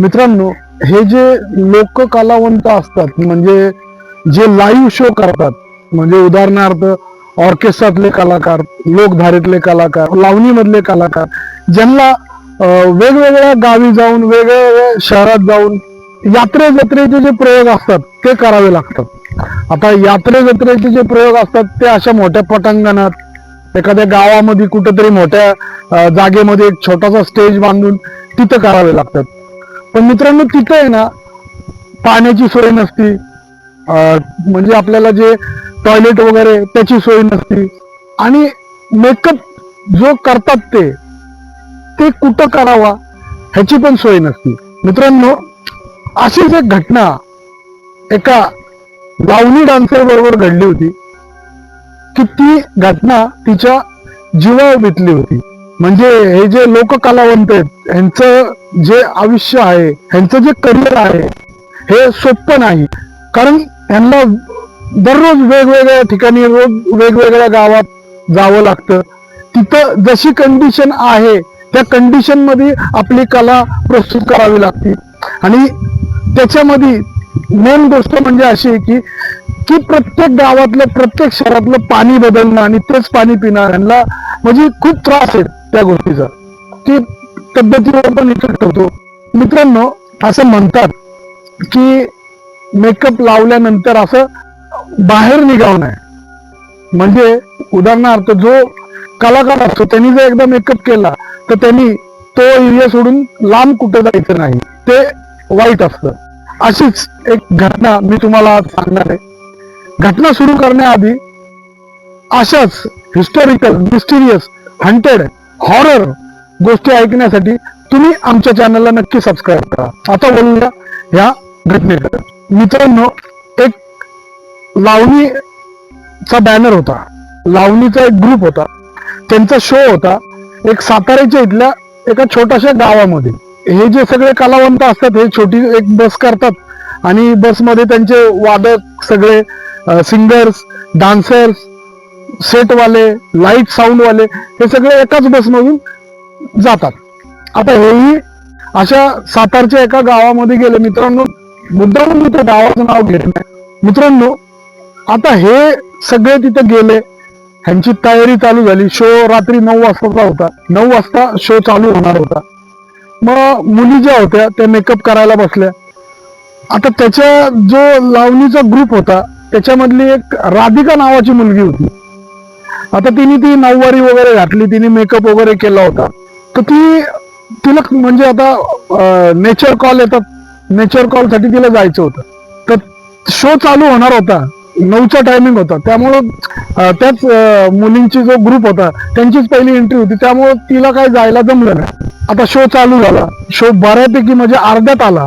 मित्रांनो हे जे लोक कलावंत असतात म्हणजे जे लाईव्ह शो करतात म्हणजे उदाहरणार्थ ऑर्केस्ट्रातले कलाकार लोकधारेतले कलाकार लावणीमधले कलाकार ज्यांना वेगवेगळ्या गावी जाऊन वेगवेगळ्या शहरात जाऊन यात्रे जत्रेचे जे प्रयोग असतात ते करावे लागतात. आता यात्रे जत्रेचे जे प्रयोग असतात ते अशा मोठ्या पटांगणात एखाद्या गावामध्ये कुठेतरी मोठ्या जागेमध्ये एक छोटासा स्टेज बांधून तिथं करावे लागतात. पण मित्रांनो तिथं आहे ना पाण्याची सोय नसती. म्हणजे आपल्याला जे टॉयलेट वगैरे त्याची सोय नसती. आणि मेकअप जो करतात ते ते कुठं करावा ह्याची पण सोय नसती. मित्रांनो अशीच एक घटना एका लावणी डान्सर बरोबर घडली होती की ती घटना तिच्या जीवावर बितली होती. म्हणजे हे जे लोक कलावंत आहेत ह्यांचं जे आयुष्य आहे ह्यांचं जे करिअर आहे हे सोपं नाही. कारण ह्यांना दररोज वेगवेगळ्या ठिकाणी रोज वेगवेगळ्या गावात जावं लागतं. तिथं जशी कंडिशन आहे त्या कंडिशनमध्ये आपली कला प्रस्तुत करावी लागते. आणि त्याच्यामध्ये मेन गोष्ट म्हणजे अशी आहे की की प्रत्येक गावातलं प्रत्येक शहरातलं पाणी बदलणं आणि तेच पाणी पिणं ह्यांना म्हणजे खूप त्रास आहे त्या गोष्टीचा. की तब्येतीवर पण इफेक्ट होतो मित्रांनो असं म्हणतात की मेकअप लावल्यानंतर असं बाहेर निघावं नाही म्हणजे उदाहरणार्थ जो कलाकार असतो त्यांनी जर एकदा मेकअप केला तर त्यांनी तो एरिया सोडून लांब कुठं जायचं नाही. ते वाईट असतं. अशीच एक घटना मी तुम्हाला सांगणार आहे. घटना सुरू करण्याआधी अशाच हिस्टॉरिकल मिस्टिरियस हंटेड हॉरर गोष्टी ऐकण्यासाठी तुम्ही आमच्या चॅनलला नक्की सबस्क्राईब करा. आता बोलूया ह्या घटनेकडे. मित्रांनो एक लावणीचा बॅनर होता. लावणीचा एक ग्रुप होता. त्यांचा शो होता. एक साताऱ्याच्या इथल्या एका छोट्याशा गावामध्ये. हे जे सगळे कलावंत असतात हे छोटी एक बस करतात आणि बसमध्ये त्यांचे वादक सगळे सिंगर्स डान्सर्स सेटवाले लाइट साऊंडवाले हे सगळे एकाच बसमधून जातात. आता हेही अशा सातारच्या एका गावामध्ये गेले. मित्रांनो मुद्दामून मी त्या गावाचं नाव घेत नाही. मित्रांनो आता हे सगळे तिथे गेले. ह्यांची तयारी चालू झाली. शो रात्री नऊ वाजताचा होता. नऊ वाजता शो चालू होणार होता. मग मुली ज्या होत्या त्या मेकअप करायला बसल्या. आता त्याच्या जो लावणीचा ग्रुप होता त्याच्यामधली एक राधिका नावाची मुलगी होती. आता तिने ती नऊवारी वगैरे घातली. तिने मेकअप वगैरे केला होता. तर ती तिला म्हणजे आता नेचर कॉल येतात. नेचर कॉलसाठी तिला जायचं होतं. तर शो चालू होणार होता. नऊचा टायमिंग होता. त्यामुळं त्याच मुलींची जो ग्रुप होता त्यांचीच पहिली एंट्री होती. त्यामुळं तिला काय जायला जमलं नाही. आता शो चालू झाला. शो बऱ्यापैकी म्हणजे अर्ध्यात आला.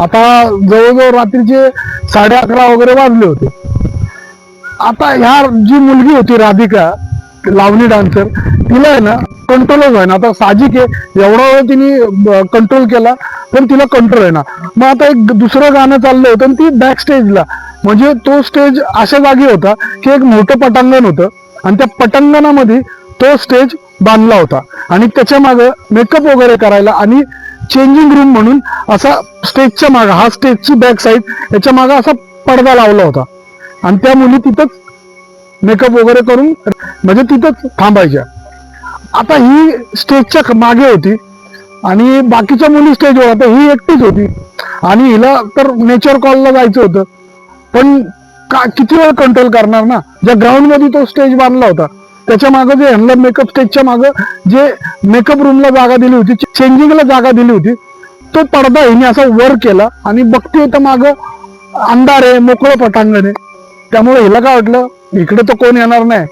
आता जवळजवळ रात्रीचे साडे अकरा वगैरे वाजले होते. आता ह्या जी मुलगी होती राधिका लावणी डान्सर तिला आहे ना कंट्रोलच आहे ना. आता साहजिक आहे एवढा वेळ तिने कंट्रोल केला पण तिला कंट्रोल आहे ना. मग आता एक दुसरं गाणं चाललं होतं आणि ती बॅक स्टेजला म्हणजे तो स्टेज अशा जागी होता की एक मोठं पटांगण होतं आणि त्या पटांगणामध्ये तो स्टेज बांधला होता. आणि त्याच्यामागे मेकअप वगैरे करायला आणि चेंजिंग रूम म्हणून असा स्टेजच्या मागे हा स्टेजची बॅक साईड याच्या मागे असा पडदा लावला होता. आणि त्या मुली तिथंच मेकअप वगैरे करून म्हणजे तिथंच थांबायच्या. आता ही स्टेजच्या मागे होती आणि बाकीच्या मुली स्टेजवर होत्या ही एकटीच होती. आणि हिला तर नेचर कॉलला जायचं होतं. पण का किती वेळ कंट्रोल करणार ना? ज्या ग्राउंडमध्ये तो स्टेज बांधला होता त्याच्या मागं जे ह्यांना मेकअप स्टेजच्या मागं जे मेकअप रूमला जागा दिली होती चेंजिंगला जागा दिली होती तो पडदा हिने असा वर केला आणि बघते तर माग अंधार आहे मोकळं पटांगण आहे. त्यामुळे हिला काय वाटलं इकडे तर कोण येणार नाही.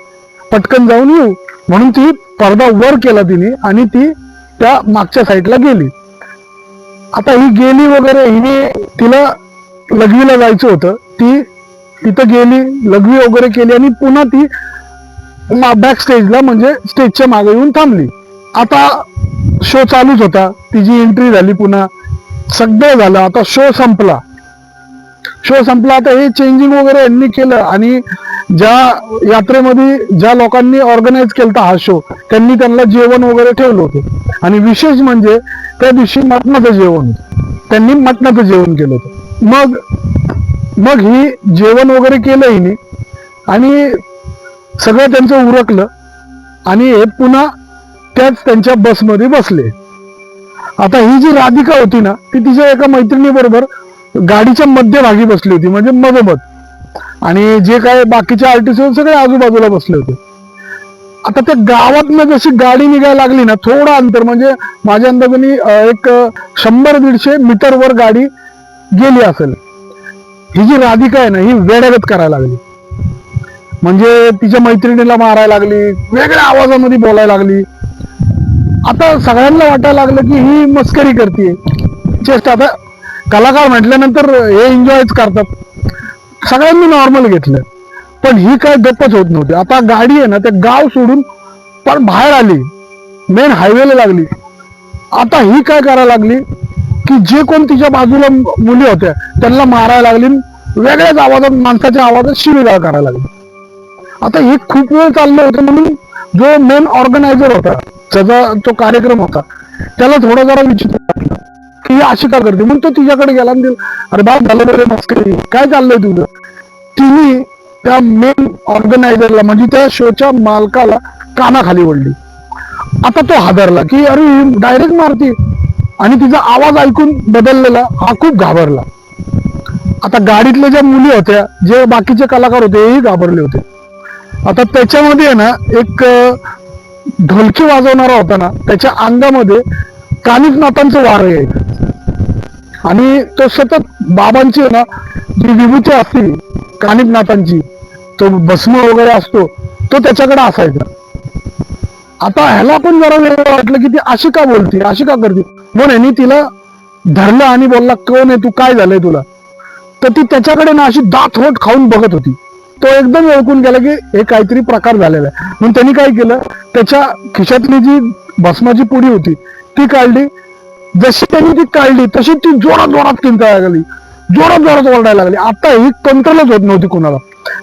पटकन जाऊन येऊ. म्हणून ती पडदा वर केला तिने आणि ती त्या मागच्या साईडला गेली. आता ही गेली वगैरे हिने तिला लघवीला जायचं होतं. ती तिथं गेली लघवी वगैरे केली आणि पुन्हा ती बॅक स्टेजला म्हणजे स्टेजच्या मागे येऊन थांबली. आता शो चालूच होता. तिची एंट्री झाली पुन्हा. सगळं झालं. आता शो संपला. शो संपला आता हे चेंजिंग वगैरे यांनी केलं आणि ज्या यात्रेमध्ये ज्या लोकांनी ऑर्गनाईज केलता हा शो त्यांनी त्यांना जेवण वगैरे ठेवलं होतं. आणि विशेष म्हणजे त्या दिवशी मटणाचं जेवण त्यांनी मटणाचं जेवण केलं होतं. मग मग ही जेवण वगैरे केलं हिने आणि सगळं त्यांचं उरकलं आणि हे पुन्हा त्याच त्यांच्या बसमध्ये बसले. आता ही जी राधिका होती ना ती तिच्या एका मैत्रिणी बरोबर गाडीच्या मध्यभागी बसली होती म्हणजे मधोमध. आणि जे काय बाकीचे आर्टिस्ट सगळे आजूबाजूला बसले होते. आता त्या गावातनं जशी गाडी निघायला लागली ना थोडं अंतर म्हणजे माझ्या अंदाजाने एक शंभर दीडशे मीटरवर गाडी गेली असेल. ही जी राधिका आहे ना ही वेडगत करायला लागली. म्हणजे तिच्या मैत्रिणीला मारायला लागली वेगळ्या आवाजामध्ये बोलायला लागली. आता सगळ्यांना वाटायला लागलं की ही मस्करी करते चेस्ट आता कलाकार म्हटल्यानंतर हे एन्जॉयच करतात. सगळ्यांनी नॉर्मल घेतलं. पण ही काय गप्पच होत नव्हती. आता गाडी आहे ना ते गाव सोडून पण बाहेर आली. मेन हायवेला लागली. आता ही काय करायला लागली? की जे कोण तिच्या बाजूला मुली होत्या त्यांना मारायला लागली वेगळ्याच आवाजात माणसाच्या आवाजात शिवीगाळ करायला लागली. आता हे खूप वेळ चाललं होतं म्हणून जो मेन ऑर्गनायझर होता त्याचा तो कार्यक्रम होता त्याला थोडा जरा विचित्र वाटलं. की अशी का करते? म्हणून तो तिच्याकडे गेला आणि अरे बाप झालं बरे मस्करी काय चाललंय तुझं? तिने त्या मेन ऑर्गनायझरला म्हणजे त्या शोच्या मालकाला कानाखाली ओढली. आता तो हादरला की अरे डायरेक्ट मारते. आणि तिचा आवाज ऐकून बदललेला हा खूप घाबरला. आता गाडीतल्या ज्या मुली होत्या जे बाकीचे कलाकार होते हेही घाबरले होते. आता त्याच्यामध्ये आहे ना एक ढोलकी वाजवणारा होता ना त्याच्या अंगामध्ये कानिक नाथांचं वार यायचं. आणि तो सतत बाबांची आहे ना जी विभूती असते कानिकनाथांची तो भस्म वगैरे असतो तो त्याच्याकडे असायचा. आता ह्याला पण जरा वेगळं वाटलं की ती अशी का बोलते अशी का करते. म्हणून यांनी तिला धरलं आणि बोलला कोण आहे तू काय झालंय तुला? तर ती त्याच्याकडे ना अशी दात होट खाऊन बघत होती. तो एकदम ओळखून गेला की हे काहीतरी प्रकार झालेला आहे. म्हणून त्यांनी काय केलं? त्याच्या खिशातली जी भस्माची पुडी होती ती काढली. जशी त्यांनी ती काढली तशी ती जोरात जोरात किंचायला लागली. जोरात जोरात ओरडायला लागली. आता ही कंट्रोलच होत नव्हती कोणाला.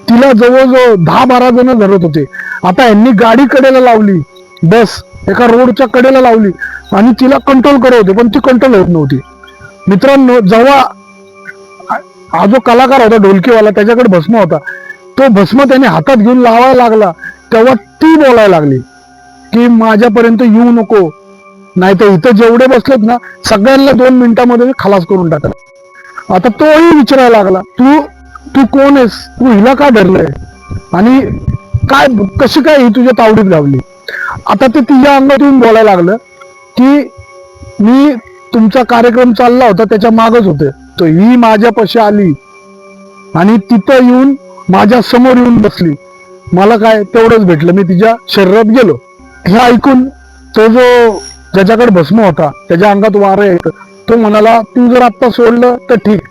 तिला जवळजवळ दहा बारा जण धरत होते. आता यांनी गाडी कडेला लावली. बस एका रोडच्या कडेला लावली. आणि तिला कंट्रोल करत होते पण ती कंट्रोल होत नव्हती. मित्रांनो जेव्हा हा जो कलाकार होता ढोलकीवाला त्याच्याकडे भस्म होता. तो भस्म त्याने हातात घेऊन लावायला लागला. तेव्हा ती बोलायला लागली की माझ्यापर्यंत येऊ नको. नाही तर इथं जेवढे बसलेत ना सगळ्यांना दोन मिनिटांमध्ये खलास करून टाकला. आता तोही विचारायला लागला तू तू कोण आहेस? तू हिला का धरलंय? आणि काय कशी काय ही तुझ्या तावडीत लावली आता ते तिच्या अंगातून बोलायला लागलं की मी तुमचा कार्यक्रम चालला होता त्याच्या मागच होते. तो ही माझ्यापाशी आली आणि तिथं येऊन माझ्यासमोर येऊन बसली. मला काय तेवढंच भेटलं. मी तिच्या शरीरात गेलो. हे ऐकून तो जो ज्याच्याकडे भस्म होता त्याच्या अंगात वारं येत. तो म्हणाला तू जर आत्ता सोडलं तर ठीक.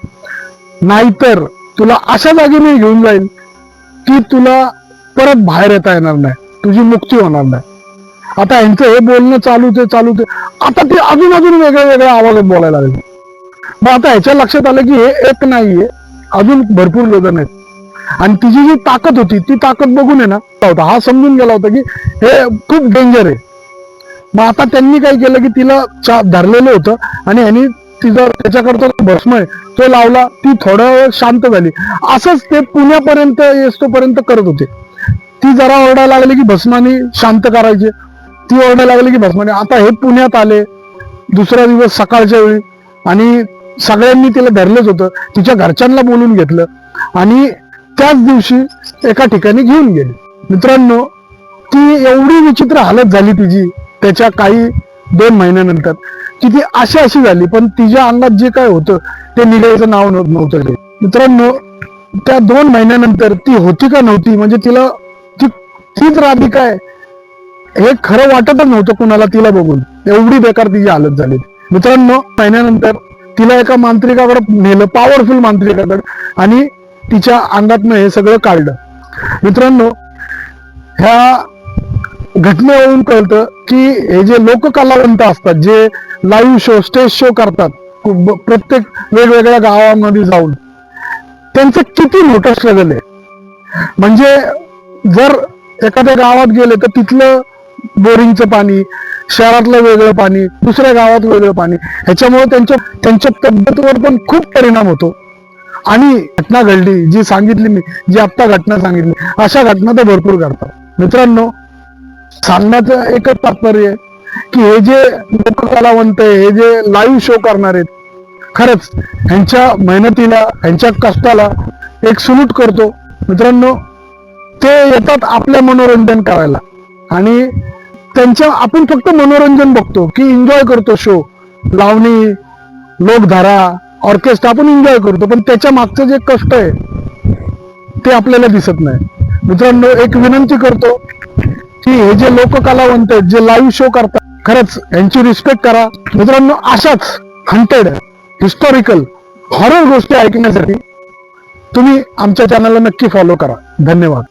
नाहीतर तुला अशा जागी मी घेऊन जाईल की तुला परत बाहेर येता येणार नाही. तुझी मुक्ती होणार नाही. आता यांचं हे बोलणं चालूच आहे चालूच आहे आता ते अजून अजून वेगळ्या वेगळ्या आवाजात बोलायला लागले. मग आता ह्याच्या लक्षात आलं की हे एक नाहीये अजून भरपूर लोक आहेत. आणि तिची जी ताकद होती ती ताकद बघून आहे ना होता. हा समजून गेला होता की हे खूप डेंजर आहे. मग आता त्यांनी काय केलं की तिला धरलेलं होतं आणि ह्यांनी तिचा त्याच्याकडचा जो भस्म आहे तो लावला ती थोडा वेळ शांत झाली. असंच ते पुण्यापर्यंत येस्तोपर्यंत करत होते. ती जरा ओरडायला लागली की भस्माने शांत करायचे. ती ओरडायला लागली की भस्माने आता हे पुण्यात आले दुसरा दिवस सकाळच्या वेळी. आणि सगळ्यांनी तिला धरलंच होतं. तिच्या घरच्यांना बोलून घेतलं. आणि त्याच दिवशी एका ठिकाणी घेऊन गेली. मित्रांनो ती एवढी विचित्र हालत झाली तिची. त्याच्या काही दोन महिन्यानंतर. की ती अशी अशी झाली पण तिच्या अंगात जे काय होतं ते निघायचं नाव नव्हतं ते. मित्रांनो त्या दोन महिन्यानंतर ती होती का नव्हती म्हणजे तिला ती तीच राधी काय? हे खरं वाटतच नव्हतं कुणाला तिला बघून. एवढी बेकार तिची हालत झाली. मित्रांनो महिन्यानंतर तिला एका मांत्रिकाकडे नेलं पॉवरफुल मांत्रिकाकडे आणि तिच्या अंगातनं हे सगळं काढलं. मित्रांनो ह्या घटनेवरून कळतं की हे जे लोककलावंत असतात जे लाईव्ह शो स्टेज शो करतात प्रत्येक वेगवेगळ्या गावामध्ये जाऊन त्यांचं किती मोठं स्ट्रगल आहे. म्हणजे जर एखाद्या गावात गेले तर तिथलं बोरिंगचं पाणी शहरातलं वेगळं पाणी दुसऱ्या गावात वेगळं पाणी ह्याच्यामुळे त्यांच्या त्यांच्या तब्येतीवर पण खूप परिणाम होतो. आणि घटना घडली जी सांगितली मी जी आत्ता घटना सांगितली अशा घटना तर भरपूर घडतात. मित्रांनो सांगण्याचं एकच तात्पर्य आहे की हे जे लोककलावंत आहे हे जे लाईव्ह शो करणार आहेत खरंच ह्यांच्या मेहनतीला ह्यांच्या कष्टाला एक सुलूट करतो. मित्रांनो ते येतात आपलं मनोरंजन करायला. आणि त्यांच्या आपण फक्त मनोरंजन बघतो की एन्जॉय करतो शो लावणी लोकधारा ऑर्केस्ट्रा आपण एन्जॉय करतो पण त्याच्या मागचं जे कष्ट आहे ते आपल्याला दिसत नाही. मित्रांनो एक विनंती करतो की हे जे लोक कलावंत आहेत जे लाईव्ह शो करतात खरंच यांची रिस्पेक्ट करा. मित्रांनो अशाच हंटेड हिस्टॉरिकल हॉरर गोष्टी ऐकण्यासाठी तुम्ही आमच्या चॅनलला नक्की फॉलो करा. धन्यवाद.